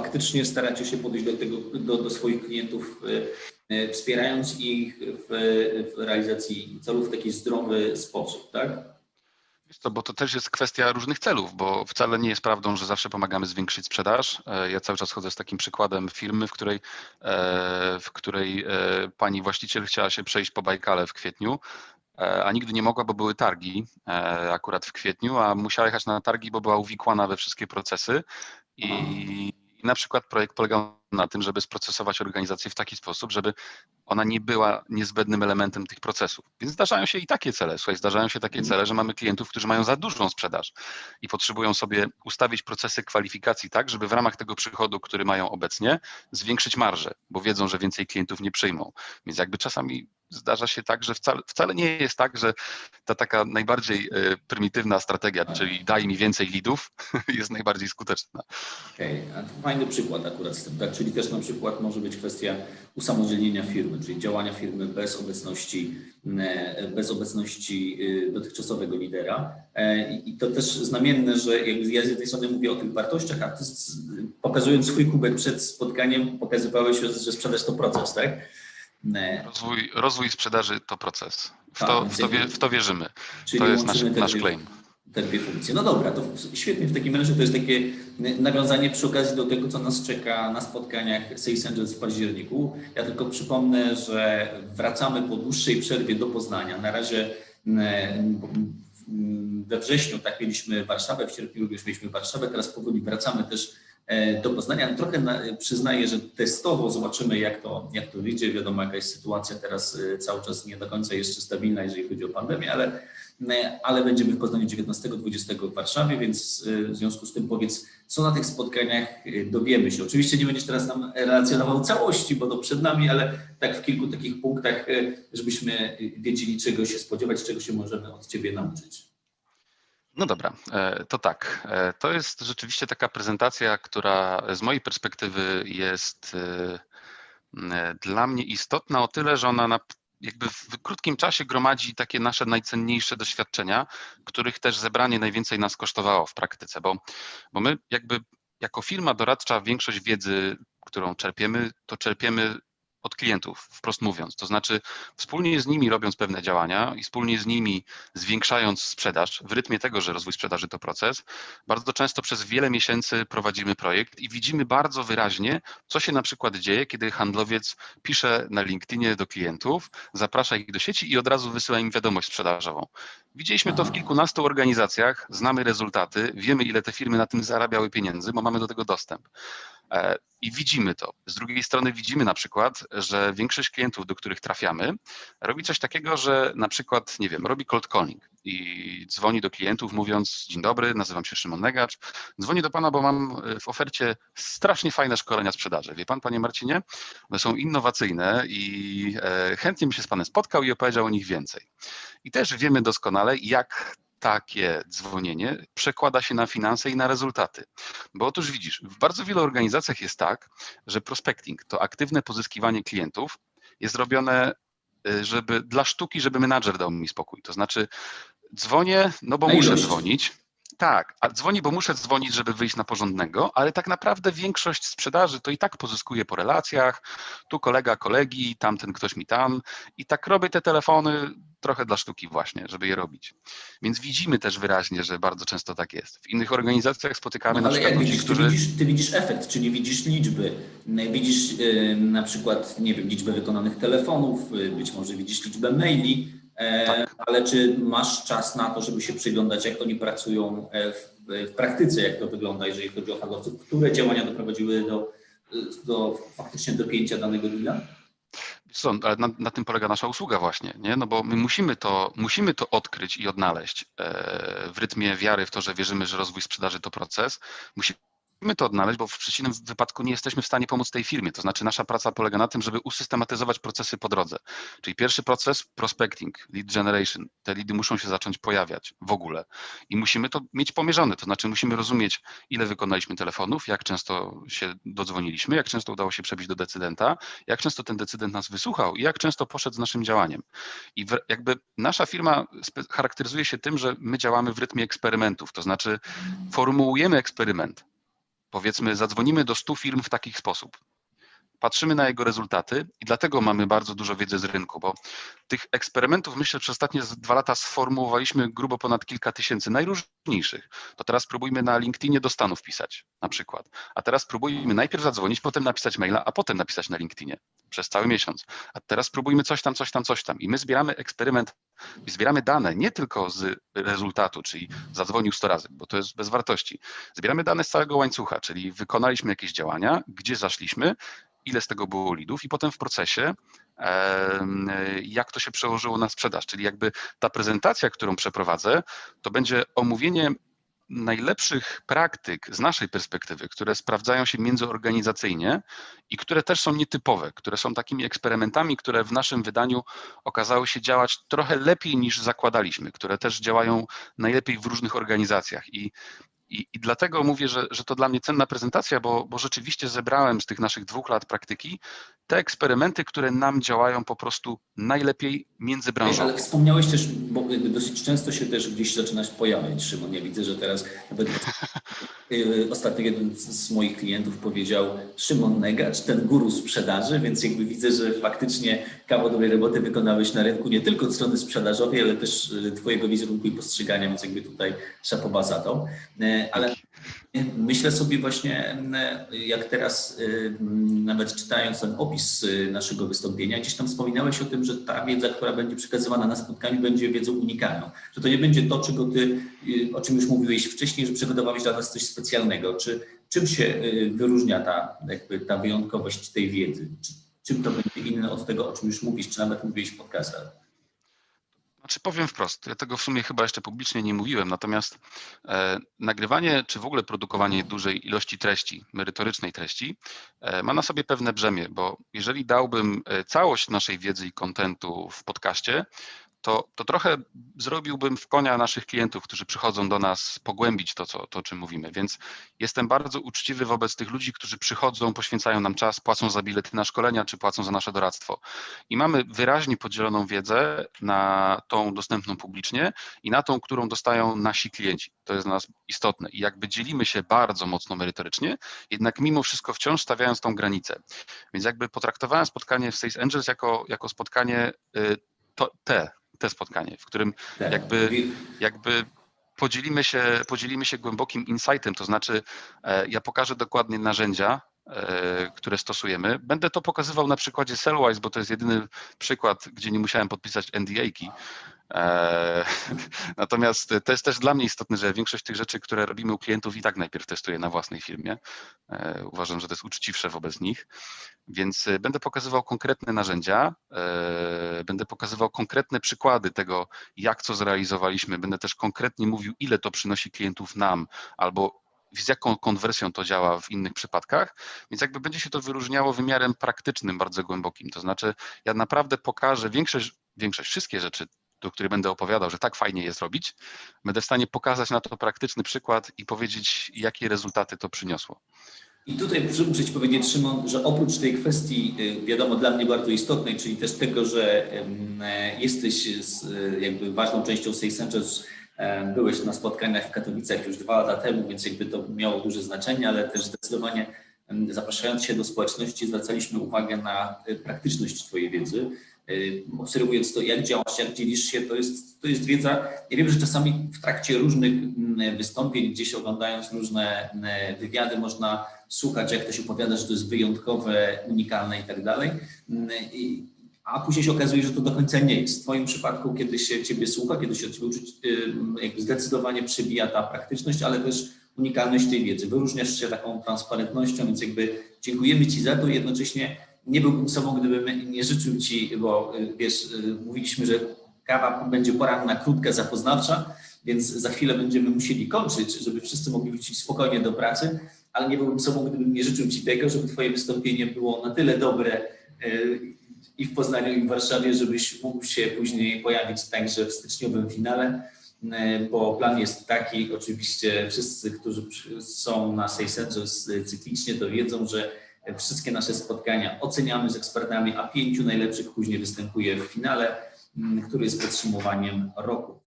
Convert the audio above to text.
faktycznie staracie się podejść do, tego, do, do swoich klientów, e, e, wspierając ich w, w realizacji celów w taki zdrowy sposób, tak? Wiesz co, bo to też jest kwestia różnych celów, bo wcale nie jest prawdą, że zawsze pomagamy zwiększyć sprzedaż. E, Ja cały czas chodzę z takim przykładem firmy, w której, w której pani właściciel chciała się przejść po Bajkale w kwietniu, a nigdy nie mogła, bo były targi akurat w kwietniu, a musiała jechać na targi, bo była uwikłana we wszystkie procesy i na przykład projekt polegał na tym, żeby sprocesować organizację w taki sposób, żeby ona nie była niezbędnym elementem tych procesów. Więc zdarzają się i takie cele. Słuchaj, zdarzają się takie cele, że mamy klientów, którzy mają za dużą sprzedaż i potrzebują sobie ustawić procesy kwalifikacji tak, żeby w ramach tego przychodu, który mają obecnie, zwiększyć marżę, bo wiedzą, że więcej klientów nie przyjmą. Więc jakby czasami zdarza się tak, że wcale, wcale nie jest tak, że ta taka najbardziej e, prymitywna strategia, czyli daj mi więcej lidów, jest najbardziej skuteczna. Okej, a to fajny przykład akurat z tym, tak? Czyli też na przykład może być kwestia usamodzielnienia firmy, czyli działania firmy bez obecności, e, bez obecności e, dotychczasowego lidera. E, I to też znamienne, że ja z jednej strony mówię o tych wartościach, a ty pokazując swój kubek przed spotkaniem pokazywałeś, że że sprzedaż to proces, tak? Rozwój, rozwój sprzedaży to proces. W Tak, to, w to, w to wierzymy. To jest nasz, nasz claim. Te dwie funkcje. No dobra, to świetnie w takim razie to jest takie nawiązanie przy okazji do tego, co nas czeka na spotkaniach Sales Angels w październiku. Ja tylko przypomnę, że wracamy po dłuższej przerwie do Poznania. Na razie mm, mm, we wrześniu tak mieliśmy Warszawę, w sierpniu również mieliśmy Warszawę, teraz powoli wracamy też do Poznania. Trochę na, przyznaję, że testowo zobaczymy, jak to, jak to wyjdzie. Wiadomo, jaka jest sytuacja teraz e, cały czas nie do końca jeszcze stabilna, jeżeli chodzi o pandemię, ale E, ale będziemy w Poznaniu 19-20 w Warszawie, więc e, w związku z tym powiedz, co na tych spotkaniach e, dowiemy się. Oczywiście nie będziesz teraz nam relacjonował całości, bo to przed nami, ale tak w kilku takich punktach, e, żebyśmy wiedzieli, czego się spodziewać, czego się możemy od Ciebie nauczyć. No dobra, e, to tak. E, To jest rzeczywiście taka prezentacja, która z mojej perspektywy jest e, dla mnie istotna o tyle, że ona na, jakby w krótkim czasie gromadzi takie nasze najcenniejsze doświadczenia, których też zebranie najwięcej nas kosztowało w praktyce, bo, bo my jakby jako firma doradcza większość wiedzy, którą czerpiemy, to czerpiemy od klientów, wprost mówiąc. To znaczy wspólnie z nimi robiąc pewne działania i wspólnie z nimi zwiększając sprzedaż w rytmie tego, że rozwój sprzedaży to proces, bardzo często przez wiele miesięcy prowadzimy projekt i widzimy bardzo wyraźnie, co się na przykład dzieje, kiedy handlowiec pisze na LinkedInie do klientów, zaprasza ich do sieci i od razu wysyła im wiadomość sprzedażową. Widzieliśmy to w kilkunastu organizacjach, znamy rezultaty, wiemy ile te firmy na tym zarabiały pieniędzy, bo mamy do tego dostęp. E, I widzimy to. Z drugiej strony widzimy na przykład, że większość klientów, do których trafiamy, robi coś takiego, że na przykład, nie wiem, robi cold calling i dzwoni do klientów mówiąc, dzień dobry, nazywam się Szymon Negacz, dzwonię do Pana, bo mam e, w ofercie strasznie fajne szkolenia sprzedaży. Wie Pan, Panie Marcinie, one są innowacyjne i e, chętnie bym się z Panem spotkał i opowiedział o nich więcej. I też wiemy doskonale, jak takie dzwonienie przekłada się na finanse i na rezultaty. Bo otóż widzisz, w bardzo wielu organizacjach jest tak, że prospecting to aktywne pozyskiwanie klientów jest robione y, żeby dla sztuki, żeby menadżer dał mi spokój. To znaczy dzwonię, no bo muszę dzwonić. Tak, a dzwonię, bo muszę dzwonić, żeby wyjść na porządnego, ale tak naprawdę większość sprzedaży to i tak pozyskuję po relacjach, tu kolega kolegi, tamten ktoś mi tam i tak robię te telefony trochę dla sztuki właśnie, żeby je robić. Więc widzimy też wyraźnie, że bardzo często tak jest. W innych organizacjach spotykamy No, na ale przykład jak ludzi, widzisz, ty którzy... widzisz, ty widzisz efekt, czyli widzisz liczby. Widzisz y, na przykład, nie wiem, liczbę wykonanych telefonów, y, być może widzisz liczbę maili, Tak. Ale czy masz czas na to, żeby się przyglądać, jak oni pracują e, w, w praktyce, jak to wygląda, jeżeli chodzi o handlowców, które działania doprowadziły do, do faktycznie dopięcia danego deala? Co, ale na, na tym polega nasza usługa właśnie, nie? No bo my musimy to, musimy to odkryć i odnaleźć e, w rytmie wiary w to, że wierzymy, że rozwój sprzedaży to proces. Musimy to odnaleźć, bo w przeciwnym wypadku nie jesteśmy w stanie pomóc tej firmie. To znaczy nasza praca polega na tym, żeby usystematyzować procesy po drodze. Czyli pierwszy proces prospecting, lead generation. Te lidy muszą się zacząć pojawiać w ogóle i musimy to mieć pomierzone. To znaczy musimy rozumieć, ile wykonaliśmy telefonów, jak często się dodzwoniliśmy, jak często udało się przebić do decydenta, jak często ten decydent nas wysłuchał i jak często poszedł z naszym działaniem. I jakby nasza firma charakteryzuje się tym, że my działamy w rytmie eksperymentów, to znaczy formułujemy eksperyment, powiedzmy, zadzwonimy do 100 firm w taki sposób. Patrzymy na jego rezultaty i dlatego mamy bardzo dużo wiedzy z rynku, bo tych eksperymentów, myślę, przez ostatnie dwa lata sformułowaliśmy grubo ponad kilka tysięcy najróżniejszych. To teraz spróbujmy na LinkedInie do Stanów pisać, na przykład. A teraz spróbujmy najpierw zadzwonić, potem napisać maila, a potem napisać na LinkedInie przez cały miesiąc. A teraz spróbujmy coś tam, coś tam, coś tam. I my zbieramy eksperyment, i zbieramy dane nie tylko z rezultatu, czyli zadzwonił 100 razy, bo to jest bez wartości. Zbieramy dane z całego łańcucha, czyli wykonaliśmy jakieś działania, gdzie zaszliśmy, ile z tego było lidów i potem w procesie jak to się przełożyło na sprzedaż. Czyli jakby ta prezentacja, którą przeprowadzę, to będzie omówienie najlepszych praktyk z naszej perspektywy, które sprawdzają się międzyorganizacyjnie i które też są nietypowe, które są takimi eksperymentami, które w naszym wydaniu okazały się działać trochę lepiej niż zakładaliśmy, które też działają najlepiej w różnych organizacjach. I i, I dlatego mówię, że, że to dla mnie cenna prezentacja, bo, bo rzeczywiście zebrałem z tych naszych dwóch lat praktyki te eksperymenty, które nam działają po prostu najlepiej międzybranżowo. Ale wspomniałeś też, bo dosyć często się też gdzieś zaczynasz pojawiać, Szymon. Ja widzę, że teraz nawet y, ostatnio jeden z moich klientów powiedział Szymon Negacz, ten guru sprzedaży, więc jakby widzę, że faktycznie kawał dobrej roboty wykonałeś na rynku, nie tylko od strony sprzedażowej, ale też y, twojego wizerunku i postrzegania, więc jakby tutaj szapoba za to. Y, Ale Myślę sobie właśnie, mm, jak teraz mm, nawet czytając ten opis y, naszego wystąpienia, gdzieś tam wspominałeś o tym, że ta wiedza, która będzie przekazywana na spotkaniu, będzie wiedzą unikalną. Że to nie będzie to, czego ty, y, o czym już mówiłeś wcześniej, że przygotowałeś dla nas coś specjalnego. Czy czym się y, wyróżnia ta, jakby ta wyjątkowość tej wiedzy? Czy, czym to będzie inne od tego, o czym już mówisz, czy nawet mówiłeś w podcastach? Znaczy powiem wprost, ja tego w sumie chyba jeszcze publicznie nie mówiłem, natomiast e, nagrywanie czy w ogóle produkowanie dużej ilości treści, merytorycznej treści, e, ma na sobie pewne brzemię, bo jeżeli dałbym e, całość naszej wiedzy i kontentu w podcaście, to, to trochę zrobiłbym w konia naszych klientów, którzy przychodzą do nas pogłębić to, co, to, o czym mówimy. Więc jestem bardzo uczciwy wobec tych ludzi, którzy przychodzą, poświęcają nam czas, płacą za bilety na szkolenia, czy płacą za nasze doradztwo. I mamy wyraźnie podzieloną wiedzę na tą dostępną publicznie i na tą, którą dostają nasi klienci. To jest dla nas istotne. I jakby dzielimy się bardzo mocno merytorycznie, jednak mimo wszystko wciąż stawiając tą granicę. Więc jakby potraktowałem spotkanie w Sales Angels jako, jako spotkanie y, to, te, te spotkanie, w którym Tak. jakby, jakby podzielimy się, podzielimy się głębokim insightem, to znaczy e, ja pokażę dokładnie narzędzia, e, które stosujemy. Będę to pokazywał na przykładzie Sellwise, bo to jest jedyny przykład, gdzie nie musiałem podpisać NDA-ki. E, Natomiast to jest też dla mnie istotne, że większość tych rzeczy, które robimy u klientów i tak najpierw testuję na własnej firmie. E, Uważam, że to jest uczciwsze wobec nich. Więc e, będę pokazywał konkretne narzędzia, będę pokazywał konkretne przykłady tego, jak co zrealizowaliśmy. Będę też konkretnie mówił, ile to przynosi klientów nam, albo z jaką konwersją to działa w innych przypadkach, więc jakby będzie się to wyróżniało wymiarem praktycznym, bardzo głębokim. To znaczy, ja naprawdę pokażę większość, większość, wszystkie rzeczy, do których będę opowiadał, że tak fajnie jest robić, będę w stanie pokazać na to praktyczny przykład i powiedzieć, jakie rezultaty to przyniosło. I tutaj muszę Ci powiedzieć, Szymon, że oprócz tej kwestii, y, wiadomo, dla mnie bardzo istotnej, czyli też tego, że e, jesteś z, e, jakby ważną częścią Sales Angels, e, byłeś na spotkaniach w Katowicach już dwa lata temu, więc jakby to miało duże znaczenie, ale też zdecydowanie zapraszając się do społeczności zwracaliśmy uwagę na e, praktyczność Twojej wiedzy. Y, Obserwując to, jak działasz, jak dzielisz się, to jest, to jest wiedza. Ja wiem, że czasami w trakcie różnych mm, wystąpień, gdzieś oglądając różne mm, wywiady, można słuchać, jak ktoś opowiada, że to jest wyjątkowe, unikalne i tak dalej. Mm, A później się okazuje, że to do końca nie jest. W Twoim przypadku, kiedy się Ciebie słucha, kiedy się od Ciebie uczy, jakby zdecydowanie przebija ta praktyczność, ale też unikalność tej wiedzy. Wyróżniasz się taką transparentnością, więc jakby dziękujemy Ci za to. Jednocześnie nie byłbym sobą, gdybym nie życzył Ci, bo y, wiesz, y, mówiliśmy, że kawa będzie poranna, krótka, zapoznawcza, więc za chwilę będziemy musieli kończyć, żeby wszyscy mogli wrócić spokojnie do pracy, ale nie byłbym sobą, gdybym nie życzył Ci tego, żeby Twoje wystąpienie było na tyle dobre y, i w Poznaniu, i w Warszawie, żebyś mógł się później pojawić także w styczniowym finale, bo plan jest taki, oczywiście wszyscy, którzy są na Sales cyklicznie, to wiedzą, że wszystkie nasze spotkania oceniamy z ekspertami, a pięciu najlepszych później występuje w finale, mm, który jest podsumowaniem roku.